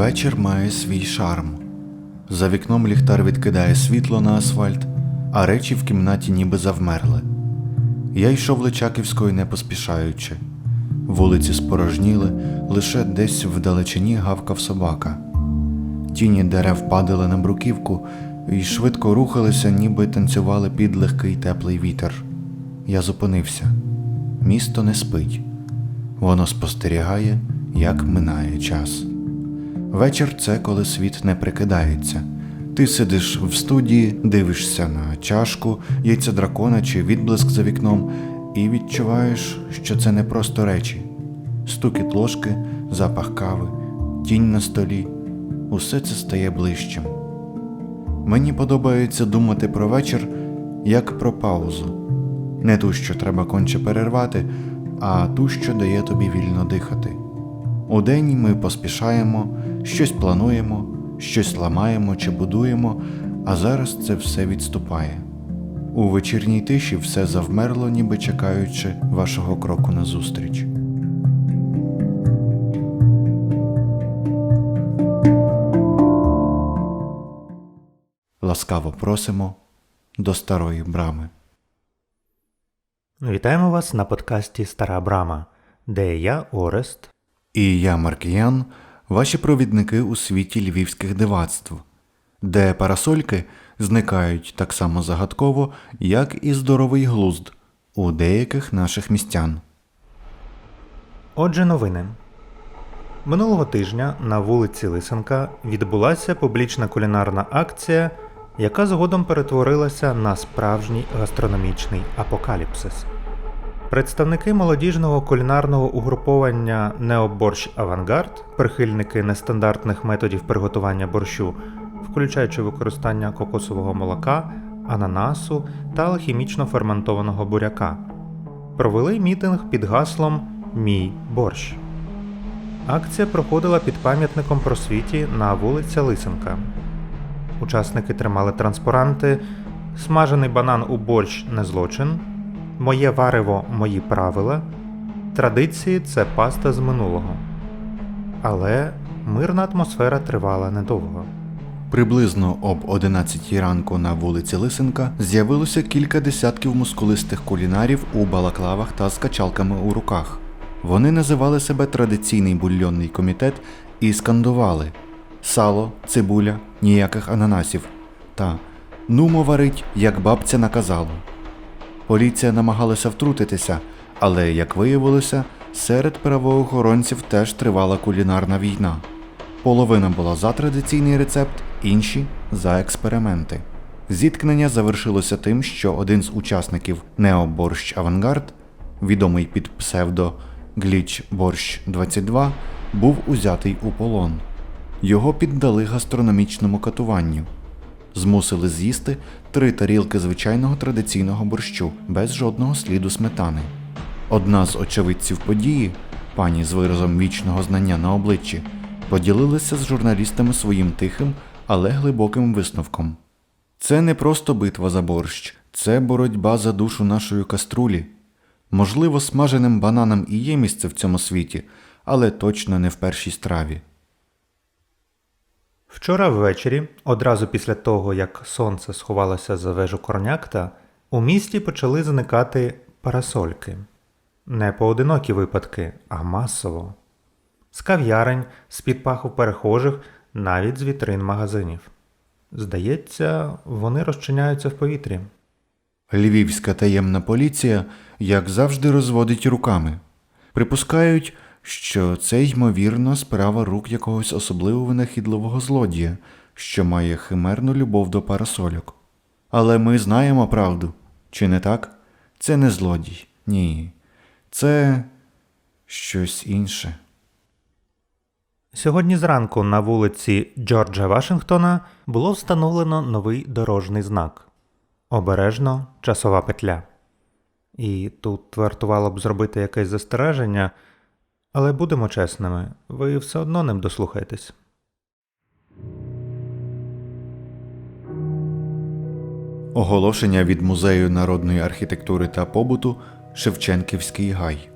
Вечір має свій шарм. За вікном ліхтар відкидає світло на асфальт, а речі в кімнаті ніби завмерли. Я йшов Личаківською не поспішаючи. Вулиці спорожніли, лише десь вдалечині гавкав собака. Тіні дерев падали на бруківку і швидко рухалися, ніби танцювали під легкий теплий вітер. Я зупинився. Місто не спить. Воно спостерігає, як минає час. Вечір це коли світ не прикидається. Ти сидиш в студії, дивишся на чашку, яйця дракона чи відблиск за вікном, і відчуваєш, що це не просто речі. Стукіт ложки, запах кави, тінь на столі усе це стає ближчим. Мені подобається думати про вечір як про паузу. Не ту, що треба конче перервати, а ту, що дає тобі вільно дихати. Удень ми поспішаємо, щось плануємо, щось ламаємо чи будуємо, а зараз це все відступає. У вечірній тиші все завмерло, ніби чекаючи вашого кроку назустріч. Ласкаво просимо до старої брами. Вітаємо вас на подкасті Стара Брама, де я, Орест, І я, Маркіян, ваші провідники у світі львівських дивацтв, де парасольки зникають так само загадково, як і здоровий глузд у деяких наших містян. Отже, новини. Минулого тижня на вулиці Лисенка відбулася публічна кулінарна акція, яка згодом перетворилася на справжній гастрономічний апокаліпсис. Представники молодіжного кулінарного угруповання Необорщ Авангард, прихильники нестандартних методів приготування борщу, включаючи використання кокосового молока, ананасу та алхімічно ферментованого буряка, провели мітинг під гаслом Мій борщ. Акція проходила під пам'ятником просвіті на вулиця Лисенка. Учасники тримали транспаранти Смажений банан у борщ не злочин, Моє варево мої правила, Традиції це паста з минулого. Але мирна атмосфера тривала недовго. Приблизно об 11 ранку на вулиці Лисенка з'явилося кілька десятків мускулистих кулінарів у балаклавах та з качалками у руках. Вони називали себе традиційний бульйонний комітет і скандували сало, цибуля, ніяких ананасів та нумо варить, як бабця наказала. Поліція намагалася втрутитися, але, як виявилося, серед правоохоронців теж тривала кулінарна війна. Половина була за традиційний рецепт, інші за експерименти. Зіткнення завершилося тим, що один з учасників Нео Борщ Авангард, відомий під псевдо Гліч Борщ 22, був узятий у полон. Його піддали гастрономічному катуванню. Змусили з'їсти три тарілки звичайного традиційного борщу без жодного сліду сметани. Одна з очевидців події, пані з виразом вічного знання на обличчі, поділилася з журналістами своїм тихим, але глибоким висновком. Це не просто битва за борщ, це боротьба за душу нашої каструлі. Можливо, смаженим бананам і є місце в цьому світі, але точно не в першій страві. Вчора ввечері, одразу після того, як сонце сховалося за вежу Корнякта, у місті почали зникати парасольки. Не поодинокі випадки, а масово. З кав'ярень, з-під паху перехожих, навіть з вітрин магазинів. Здається, вони розчиняються в повітрі. Львівська таємна поліція, як завжди, розводить руками. Припускають, що це ймовірно справа рук якогось особливо винахідливого злодія, що має химерну любов до парасольок. Але ми знаємо правду, чи не так? Це не злодій, ні. Це щось інше. Сьогодні зранку на вулиці Джорджа Вашингтона було встановлено новий дорожній знак обережно часова петля. І тут вартувало б зробити якесь застереження, але будемо чесними, ви все одно ним дослухаєтесь. Оголошення від Музею народної архітектури та побуту Шевченківський гай.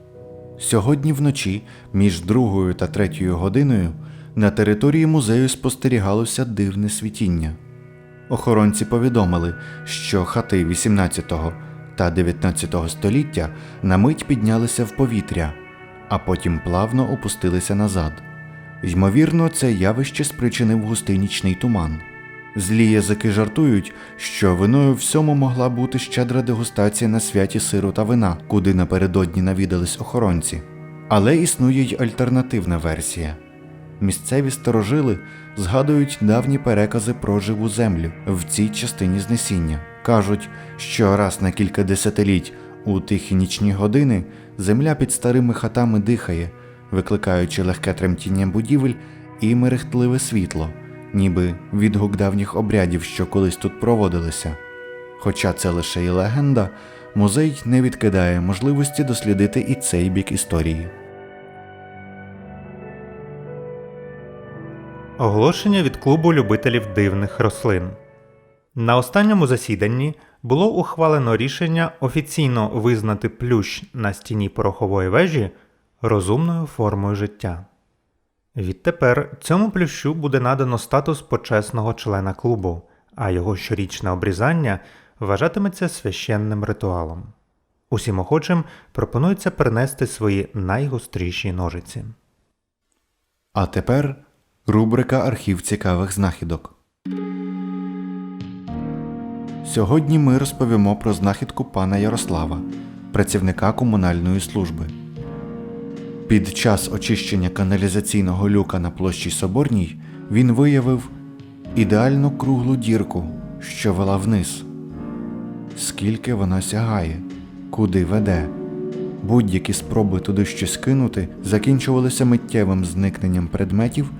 Сьогодні вночі між другою та третьою годиною на території музею спостерігалося дивне світіння. Охоронці повідомили, що хати 18 та 19 століття на мить піднялися в повітря, а потім плавно опустилися назад. Ймовірно, це явище спричинив густий нічний туман. Злі язики жартують, що виною всьому могла бути щедра дегустація на святі сиру та вина, куди напередодні навідались охоронці. Але існує й альтернативна версія. Місцеві старожили згадують давні перекази про живу землю в цій частині знесіння. Кажуть, що раз на кілька десятиліть у тихі нічні години земля під старими хатами дихає, викликаючи легке тремтіння будівель і мерехтливе світло, ніби відгук давніх обрядів, що колись тут проводилися. Хоча це лише і легенда, музей не відкидає можливості дослідити і цей бік історії. Оголошення від клубу любителів дивних рослин. На останньому засіданні було ухвалено рішення офіційно визнати плющ на стіні порохової вежі розумною формою життя. Відтепер цьому плющу буде надано статус почесного члена клубу, а його щорічне обрізання вважатиметься священним ритуалом. Усім охочим пропонується принести свої найгостріші ножиці. А тепер рубрика Архів цікавих знахідок. Сьогодні ми розповімо про знахідку пана Ярослава, працівника комунальної служби. Під час очищення каналізаційного люка на площі Соборній він виявив ідеально круглу дірку, що вела вниз. Скільки вона сягає, куди веде. Будь-які спроби туди щось кинути закінчувалися миттєвим зникненням предметів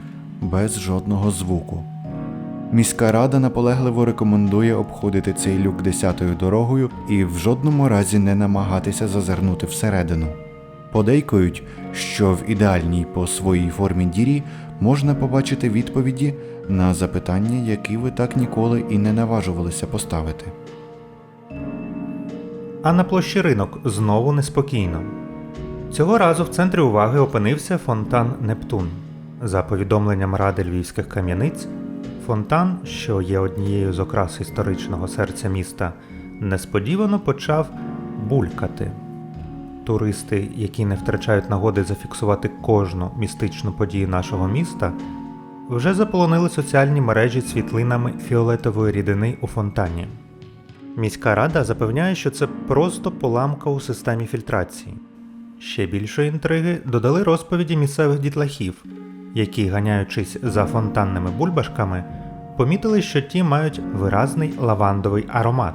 без жодного звуку. Міська рада наполегливо рекомендує обходити цей люк десятою дорогою і в жодному разі не намагатися зазирнути всередину. Подейкують, що в ідеальній по своїй формі дірі можна побачити відповіді на запитання, які ви так ніколи і не наважувалися поставити. А на площі ринок знову неспокійно. Цього разу в центрі уваги опинився фонтан Нептун. За повідомленням Ради львівських кам'яниць, фонтан, що є однією з окрас історичного серця міста, несподівано почав булькати. Туристи, які не втрачають нагоди зафіксувати кожну містичну подію нашого міста, вже заполонили соціальні мережі світлинами фіолетової рідини у фонтані. Міська рада запевняє, що це просто поламка у системі фільтрації. Ще більшої інтриги додали розповіді місцевих дітлахів, які, ганяючись за фонтанними бульбашками, помітили, що ті мають виразний лавандовий аромат.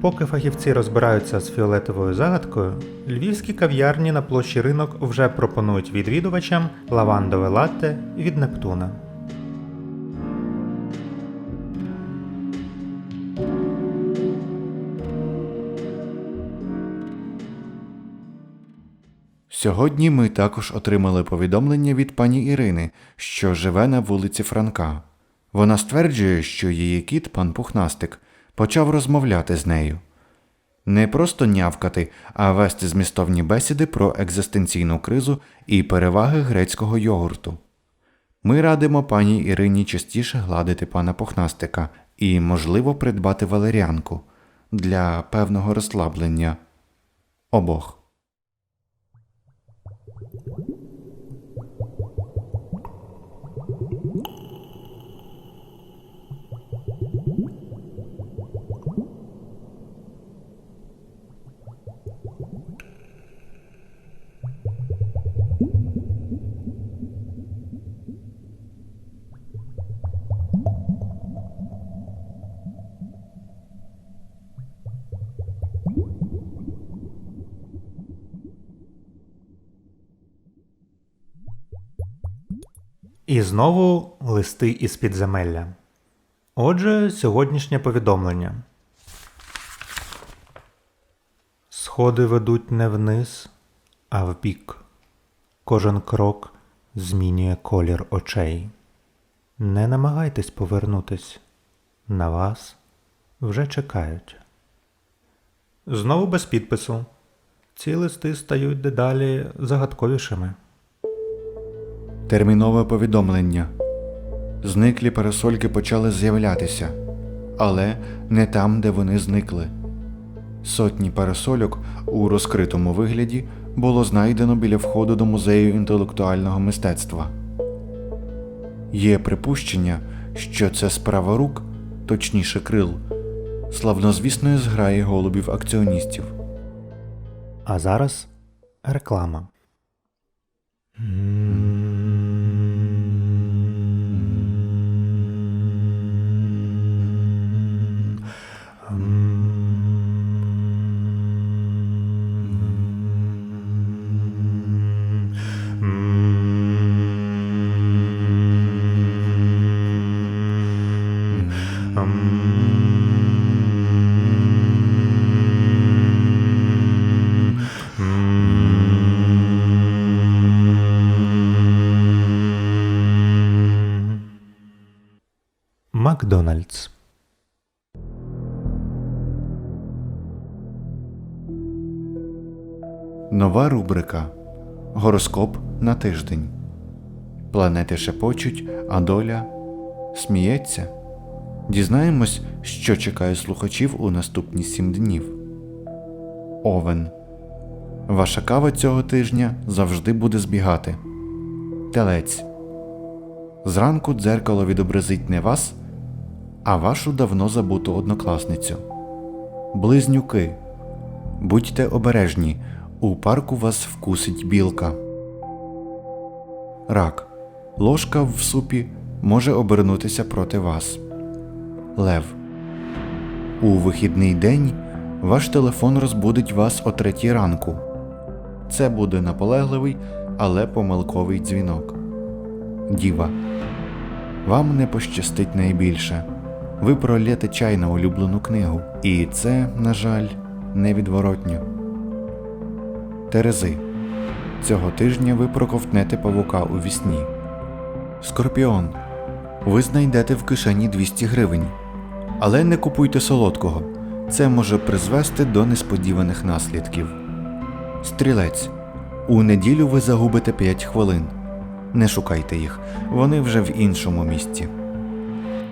Поки фахівці розбираються з фіолетовою загадкою, львівські кав'ярні на площі ринок вже пропонують відвідувачам лавандове латте від Нептуна. Сьогодні ми також отримали повідомлення від пані Ірини, що живе на вулиці Франка. Вона стверджує, що її кіт, пан Пухнастик, почав розмовляти з нею. Не просто нявкати, а вести змістовні бесіди про екзистенційну кризу і переваги грецького йогурту. Ми радимо пані Ірині частіше гладити пана Пухнастика і, можливо, придбати валеріанку для певного розслаблення обох. І знову листи із підземелля. Отже, сьогоднішнє повідомлення. Сходи ведуть не вниз, а вбік. Кожен крок змінює колір очей. Не намагайтесь повернутись. На вас вже чекають. Знову без підпису. Ці листи стають дедалі загадковішими. Термінове повідомлення. Зниклі парасольки почали з'являтися, але не там, де вони зникли. Сотні парасольок у розкритому вигляді було знайдено біля входу до музею інтелектуального мистецтва. Є припущення, що це справа рук, точніше крил, славнозвісної зграї голубів акціоністів. А зараз реклама. Нова рубрика Гороскоп на тиждень. Планети шепочуть, а доля сміється. Дізнаємось, що чекає слухачів у наступні сім днів. Овен. Ваша кава цього тижня завжди буде збігати. Телець. Зранку дзеркало відобразить не вас, а вашу давно забуту однокласницю. Близнюки. Будьте обережні, у парку вас вкусить білка. Рак. Ложка в супі може обернутися проти вас. Лев. У вихідний день ваш телефон розбудить вас о третій ранку. Це буде наполегливий, але помилковий дзвінок. Діва. Вам не пощастить найбільше. Ви пролєте чай на улюблену книгу. І це, на жаль, невідворотньо. Терези. Цього тижня ви проковтнете павука у вісні. Скорпіон. Ви знайдете в кишені 200 гривень. Але не купуйте солодкого. Це може призвести до несподіваних наслідків. Стрілець. У неділю ви загубите 5 хвилин. Не шукайте їх, вони вже в іншому місці.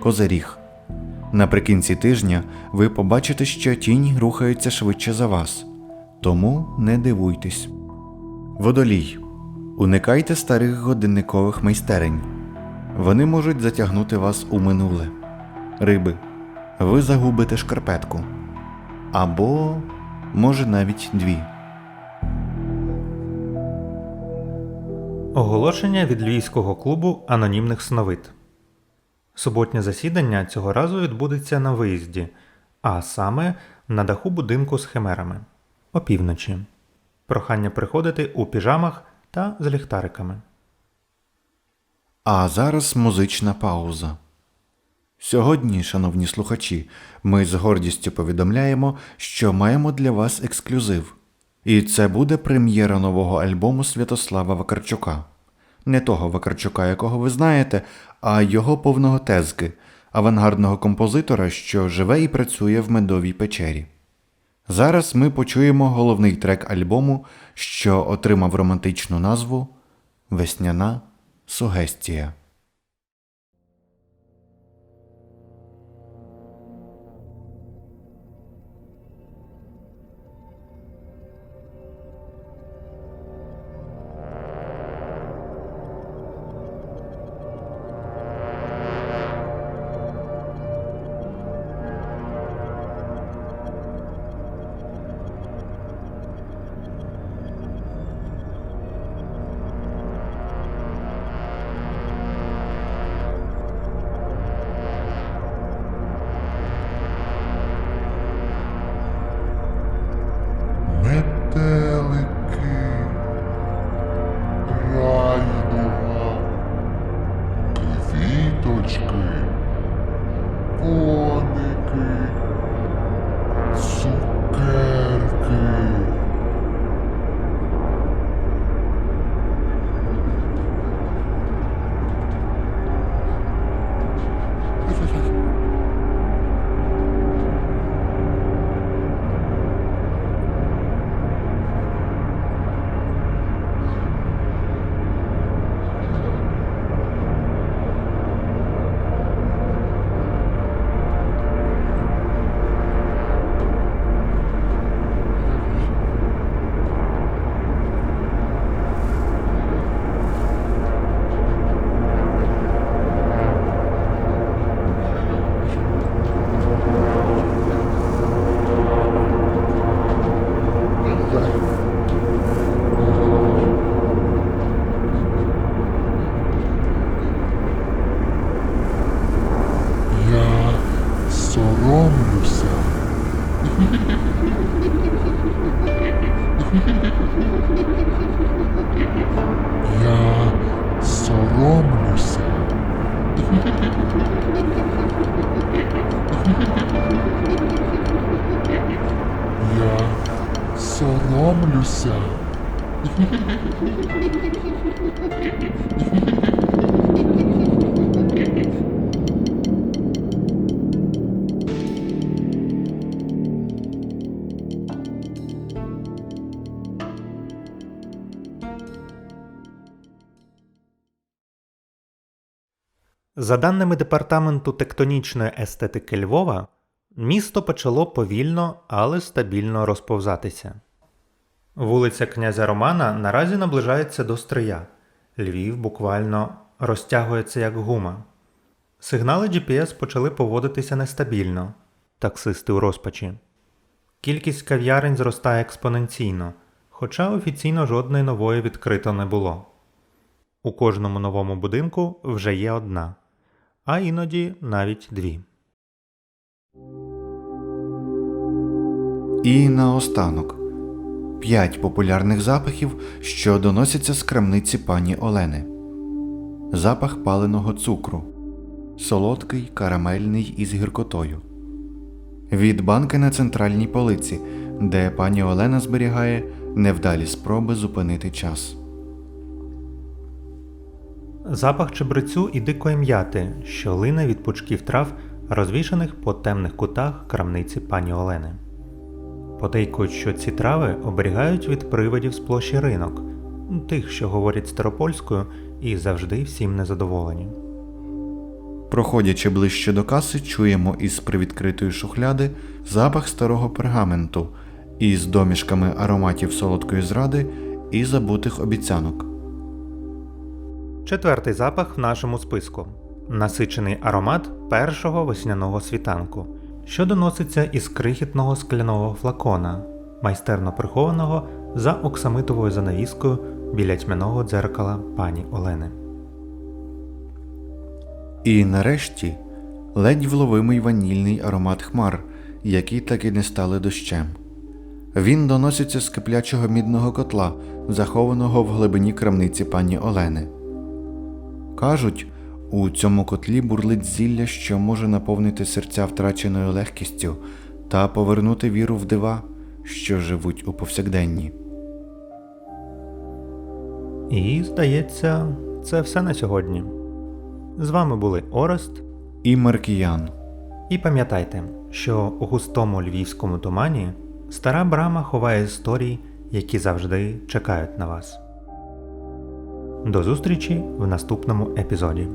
Козиріг. Наприкінці тижня ви побачите, що тінь рухається швидше за вас. Тому не дивуйтесь. Водолій. Уникайте старих годинникових майстерень. Вони можуть затягнути вас у минуле. Риби. Ви загубите шкарпетку. Або, може, навіть дві. Оголошення від Львівського клубу анонімних сновид. Суботнє засідання цього разу відбудеться на виїзді, а саме на даху будинку з химерами опівночі. Прохання приходити у піжамах та з ліхтариками. А зараз музична пауза. Сьогодні, шановні слухачі, ми з гордістю повідомляємо, що маємо для вас ексклюзив. І це буде прем'єра нового альбому Святослава Вакарчука. Не того Вакарчука, якого ви знаєте, а його повного тезки, авангардного композитора, що живе і працює в медовій печері. Зараз ми почуємо головний трек альбому, що отримав романтичну назву Весняна сугестія. За даними департаменту тектонічної естетики Львова, місто почало повільно, але стабільно розповзатися. Вулиця князя Романа наразі наближається до Стрия. Львів буквально розтягується як гума. Сигнали GPS почали поводитися нестабільно. Таксисти у розпачі. Кількість кав'ярень зростає експоненційно, хоча офіційно жодної нової відкрито не було. У кожному новому будинку вже є одна, а іноді навіть дві. І наостанок п'ять популярних запахів, що доносяться з крамниці пані Олени. Запах паленого цукру. Солодкий, карамельний із гіркотою. Від банки на центральній полиці, де пані Олена зберігає невдалі спроби зупинити час. Запах чебрецю і дикої м'яти, що лине від пучків трав, розвішаних по темних кутах крамниці пані Олени. Подейкують, що ці трави оберігають від привидів з площі ринок, тих, що говорять старопольською і завжди всім незадоволені. Проходячи ближче до каси, чуємо із привідкритої шухляди запах старого пергаменту із домішками ароматів солодкої зради і забутих обіцянок. Четвертий запах в нашому списку насичений аромат першого весняного світанку, що доноситься із крихітного скляного флакона, майстерно прихованого за оксамитовою занавіскою біля тьмяного дзеркала пані Олени. І нарешті ледь вловимий ванільний аромат хмар, які так і не стали дощем. Він доноситься з киплячого мідного котла, захованого в глибині крамниці пані Олени. Кажуть, у цьому котлі бурлить зілля, що може наповнити серця втраченою легкістю та повернути віру в дива, що живуть у повсякденні. І, здається, це все на сьогодні. З вами були Орест. І Маркіян. І пам'ятайте, що у густому львівському тумані стара брама ховає історії, які завжди чекають на вас. До зустрічі в наступному епізоді.